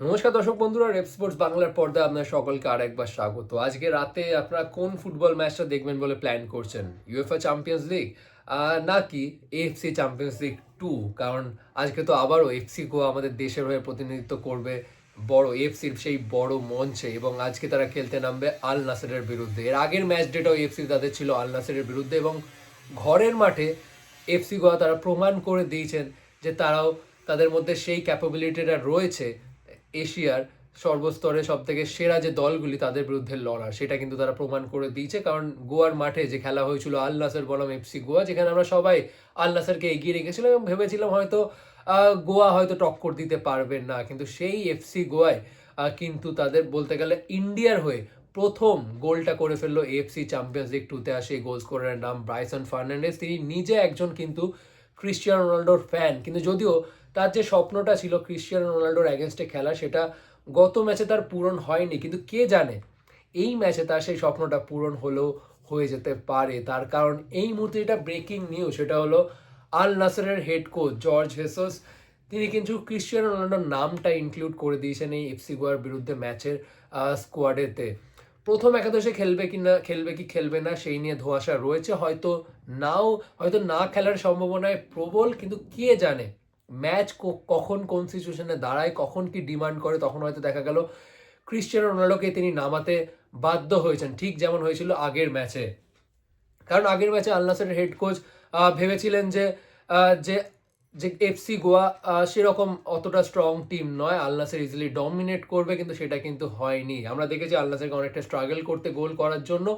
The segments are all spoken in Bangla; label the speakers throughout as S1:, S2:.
S1: নমস্কার দর্শক বন্ধুরা রেপ স্পোর্টস বাংলার পর্দায় আপনার সকলকে আর একবার স্বাগত। আজকে রাতে আপনারা কোন ফুটবল ম্যাচটা দেখবেন বলে প্ল্যান করছেন? ইউএফএ চ্যাম্পিয়ন্স লিগ নাকি এএফসি চ্যাম্পিয়ন্স লিগ টু কারণ আজকে তো আবারও এফসি গো আমাদের দেশের হয়ে প্রতিনিধিত্ব করবে বড় এফসির সেই বড় মঞ্চে এবং আজকে তারা খেলতে নামবে আল নাসেরের বিরুদ্ধে। এর আগের ম্যাচ ডেটাও এফসি তাদের ছিল আল নাসেরের বিরুদ্ধে এবং ঘরের মাঠে এফসি গোয়া তারা প্রমাণ করে দিয়েছেন যে তারাও তাদের মধ্যে সেই ক্যাপাবিলিটিটা রয়েছে এশিয়ার সর্বস্তরে সব থেকে সেরা যে দলগুলি তাদের বিরুদ্ধে লড়া সেটা কিন্তু তারা প্রমাণ করে দিয়েছে। কারণ গোয়ার মাঠে যে খেলা হয়েছিল আল নাসের বনাম এফসি গোয়া, যেখানে আমরা সবাই আল নাসেরকে এগিয়ে রেখেছিলাম এবং ভেবেছিলাম হয়তো গোয়া হয়তো টক্কর দিতে পারবেন না। কিন্তু সেই এফসি গোয়ায় কিন্তু তাদের বলতে গেলে ইন্ডিয়ার হয়ে প্রথম গোলটা করে ফেলল এফসি চ্যাম্পিয়ন্স লিগ টুতে আসে গোল স্কোরের নাম ব্রাইসন ফার্নান্ডেস তিনি নিজে একজন কিন্তু ক্রিশ্চিয়ানো রোনাল্ডোর ফ্যান কিন্তু যদিও তার যে স্বপ্নটা ছিল ক্রিশ্চিয়ানো রোনাল্ডোর অ্যাগেনস্টে খেলা, সেটা গত ম্যাচে তার পূরণ হয়নি। কিন্তু কে জানে, এই ম্যাচে তার সেই স্বপ্নটা পূরণ হলেও হয়ে যেতে পারে। তার কারণ এই মুহূর্তে যেটা ব্রেকিং নিউজ সেটা হলো আল নাসেরের হেড কোচ জর্জ হেসোস তিনি কিন্তু ক্রিশ্চিয়ানো রোনাল্ডোর নামটা ইনক্লুড করে দিয়েছেন এই এফসি গোয়ার বিরুদ্ধে ম্যাচের স্কোয়াডেতে প্রথম একাদশে খেলবে কি না, খেলবে কি খেলবে না, সেই নিয়ে ধোঁয়াশা রয়েছে। হয়তো নাও, হয়তো না খেলার সম্ভাবনায় প্রবল, কিন্তু কে জানে? ম্যাচ কখন কোন সিচুয়েশনে দাঁড়ায়, কখন কি ডিমান্ড করে, তখন হয়তো দেখা গেল ক্রিশ্চিয়ানো রোনাল্ডোকে তিনি নামাতে বাধ্য হয়েছেন, ঠিক যেমন হয়েছিল আগের ম্যাচে। কারণ আগের ম্যাচে আল নাসেরের হেড কোচ ভেবেছিলেন যে যে যে এফসি গোয়া সেরকম অতটা স্ট্রং টিম নয়। আল্লাসের ইজিলি ডমিনেট করবে, কিন্তু সেটা কিন্তু হয়নি। আমরা দেখেছি আলনাসেরকে অনেকটা স্ট্রাগল করতে গোল করার জন্য।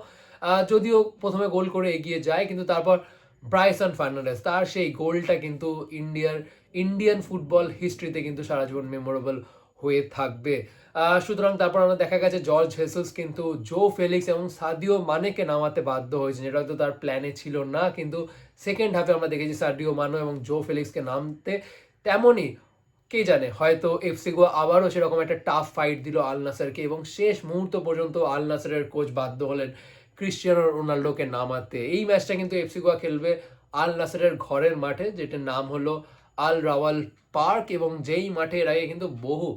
S1: যদিও প্রথমে গোল করে এগিয়ে যায়, কিন্তু তারপর ব্রাইসন ফার্নান্ডেস তার সেই গোলটা কিন্তু ইন্ডিয়ার ইন্ডিয়ান ফুটবল হিস্ট্রিতে কিন্তু সারা জীবন মেমোরেবল হয়ে থাকবে। সুতরাং তারপর আমরা দেখা গেছে জর্জ হেসেলস কিন্তু জো ফেলিক্স এবং সাদিও মানেকে নামাতে বাধ্য হয়েছে যেটা হয়তো তার প্ল্যানে ছিল না, কিন্তু সেকেন্ড হাফে আমরা দেখেছি সাদিও মানো এবং জো ফেলিক্সকে নামতে তেমনই, কে জানে, হয়তো এফসি গোয়া আবারও সেরকম একটা টাফ ফাইট দিল আল নাসারকে এবং শেষ মুহূর্ত পর্যন্ত আল নাসারের কোচ বাধ্য হলেন ক্রিশ্চিয়ানো রোনাল্ডোকে নামাতে। এই ম্যাচটা কিন্তু এফসি গোয়া খেলবে আল নাসারের ঘরের মাঠে, যেটার নাম হলো আল রাওয়াল পার্ক এবং যেই মাঠে এর আগে কিন্তু বহু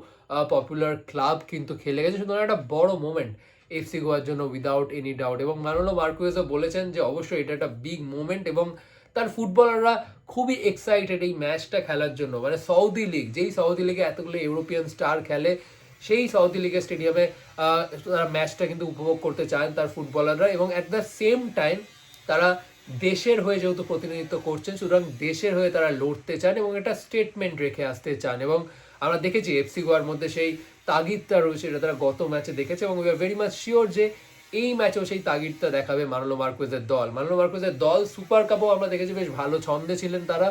S1: পপুলার ক্লাব কিন্তু খেলে গেছে। সুতরাং একটা বড় মোমেন্ট এফসি গোয়ার জন্য উইদাউট এনি ডাউট এবং মানোলো মার্কুয়েজও বলেছেন যে অবশ্যই এটা একটা বিগ মোমেন্ট এবং তার ফুটবলাররা খুবই এক্সাইটেড এই ম্যাচটা খেলার জন্য। মানে সৌদি লিগ, যেই সৌদি লিগে এতগুলো ইউরোপিয়ান স্টার খেলে, সেই সৌদি লিগের স্টেডিয়ামে তারা ম্যাচটা কিন্তু উপভোগ করতে চান তার ফুটবলাররা এবং অ্যাট দ্য সেম টাইম তারা দেশের হয়ে যেহেতু প্রতিনিধিত্ব করছেন, সুতরাং দেশের হয়ে তারা লড়তে চান এবং একটা স্টেটমেন্ট রেখে আসতে চান এবং আমরা দেখেছি এফসি গোয়ার মধ্যে সেই তাগিদটা রয়েছে এটা তারা গত ম্যাচে দেখেছে এবং we are very much sure যে এই ম্যাচেও সেই তাগিদটা দেখাবে মানলো মার্কুয়েজের দল। মানলো মার্কুয়েজের দল সুপার কাপও আমরা দেখেছি বেশ ভালো ছন্দে ছিলেন তারা।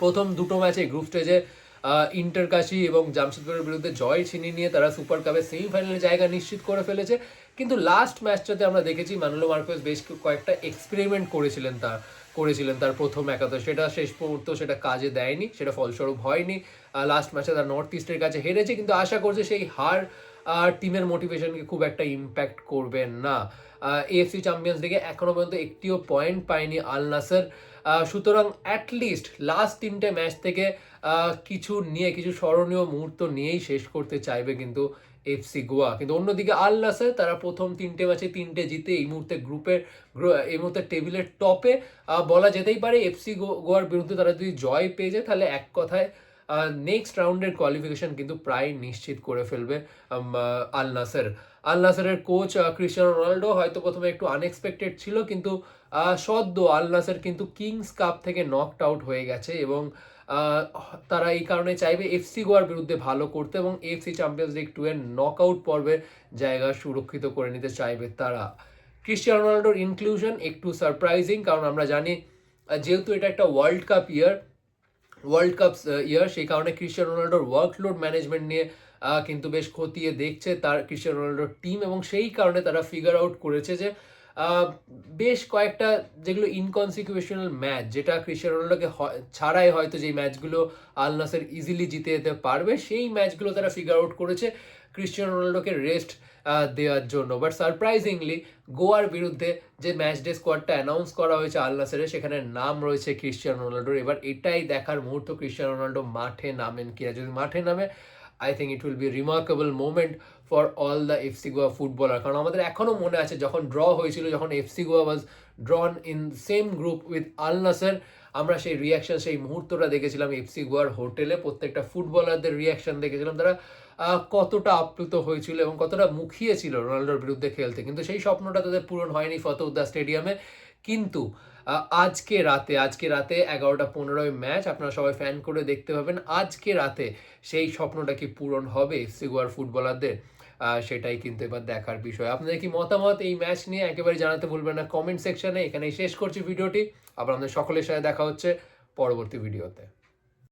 S1: প্রথম দুটো ম্যাচে গ্রুপ স্টেজে ইন্টার কাশি এবং জামশেদপুরের বিরুদ্ধে জয় ছিনিয়ে নিয়ে তারা সুপার কাপের সেমিফাইনালে জায়গা নিশ্চিত করে ফেলেছে। কিন্তু লাস্ট ম্যাচটাতে আমরা দেখেছি মানুলো মার্কোস বেশ কয়েকটা এক্সপেরিমেন্ট করেছিলেন তার করেছিলেন তার প্রথম একাদশ। সেটা শেষ মুহূর্ত সেটা কাজে দেয়নি, সেটা ফলস্বরূপ হয়নি। লাস্ট ম্যাচে তার নর্থ ইস্টের কাছে হেরেছে, কিন্তু আশা করছে সেই হার আর টিমের মোটিভেশনকে খুব একটা ইম্প্যাক্ট করবে না। এএফসি চ্যাম্পিয়ন্স লিগে এখনও পর্যন্ত একটিও পয়েন্ট পায়নি আল নাসার সুতরাং অ্যাটলিস্ট লাস্ট তিনটে ম্যাচ থেকে কিছু নিয়ে, কিছু স্মরণীয় মুহূর্ত নিয়েই শেষ করতে চাইবে কিন্তু এফসি গোয়া। কিন্তু অন্যদিকে আল নাসার, তারা প্রথম তিনটে ম্যাচে তিনটে জিতে এই মুহূর্তে গ্রুপের এই মুহূর্তে টেবিলের টপে বলা যেতেই পারে এফসি গোয়ার বিরুদ্ধে তারা যদি জয় পেয়ে যায়, তাহলে এক কথায় নেক্সট রাউন্ডের কোয়ালিফিকেশন কিন্তু প্রায় নিশ্চিত করে ফেলবে আল নাসের। আল নাসেরের কোচ ক্রিস্টিয়ানো রোনাল্ডো হয়তো প্রথমে একটু আনএক্সপেক্টেড ছিল কিন্তু সদ্য আল নাসের কিন্তু কিংস কাপ থেকে নকড আউট হয়ে গেছে এবং তারা এই কারণে চাইবে এফসি গোয়ার বিরুদ্ধে ভালো করতে এবং এফসি চ্যাম্পিয়ন্স লিগ টু এর নক আউট পর্বে জায়গা সুরক্ষিত করে নিতে চাইবে তারা। ক্রিস্টিয়ানো রোনাল্ডোর ইনক্লুশন একটু সারপ্রাইজিং কারণ আমরা জানি যেহেতু এটা একটা world cup year world cup year সেই কারণে ক্রিস্টিয়ানো রোনাল্ডোর ওয়ার্কলোড ম্যানেজমেন্ট নিয়ে কিন্তু বেশ খতিয়ে দেখছে তার ক্রিস্টিয়ানো রোনাল্ডোর টিম এবং সেই কারণে তারা ফিগার আউট করেছে যে বেশ কয়েকটা যেগুলো ইনকনসিকুয়েশনাল ম্যাচ যেটা ক্রিস্টিয়ানো রোনাল্ডোকে ছাড়াই হয়তো যেই ম্যাচগুলো আল নাসের ইজিলি জিতে যেতে পারবে, সেই ম্যাচগুলো তারা ফিগার আউট করেছে ক্রিস্টিয়ানো রোনাল্ডোকে রেস্ট দেওয়ার জন্য। বাট সারপ্রাইজিংলি গোয়ার বিরুদ্ধে যে ম্যাচ ডে স্কোয়াডটা অ্যানাউন্স করা হয়েছে আল নাসেরের সেখানে নাম রয়েছে ক্রিস্টিয়ানো রোনাল্ডোর এবার এটাই দেখার মুহূর্ত ক্রিস্টিয়ানো রোনাল্ডো মাঠে নামেন কিনা। যদি মাঠে নামে I think it will be remarkable moment for all the FC Goa footballer কারণ আমাদের এখনও মনে আছে যখন ড্র হয়েছিল, যখন FC Goa was drawn in same group with Al Nassr আমরা সেই রিয়াকশন সেই মুহূর্তটা দেখেছিলাম এফসি গোয়ার হোটেলে। প্রত্যেকটা ফুটবলারদের রিয়াকশন দেখেছিলাম। তারা কতটা আপ্লুত হয়েছিল এবং কতটা মুখিয়ে ছিল রোনাল্ডোর বিরুদ্ধে খেলতে। কিন্তু সেই স্বপ্নটা তাদের পূরণ হয়নি ফতউদ্দা স্টেডিয়ামে। কিন্তু আজকে রাতে আজকে রাতে এগারোটা পনেরোই ম্যাচ আপনারা সবাই ফ্যান করে দেখতে পাবেন। আজকে রাতে সেই স্বপ্নটা কি পূরণ হবে সিগুয়ার ফুটবলারদের? সেটাই কিন্তু এবার দেখার বিষয়। আপনাদের কি মতামত এই ম্যাচ নিয়ে? একেবারে জানাতে ভুলবেন না। কমেন্ট সেকশনে। এখানেই শেষ করছি ভিডিওটি। আবার আমাদের সকলের সাথে দেখা হচ্ছে পরবর্তী ভিডিওতে।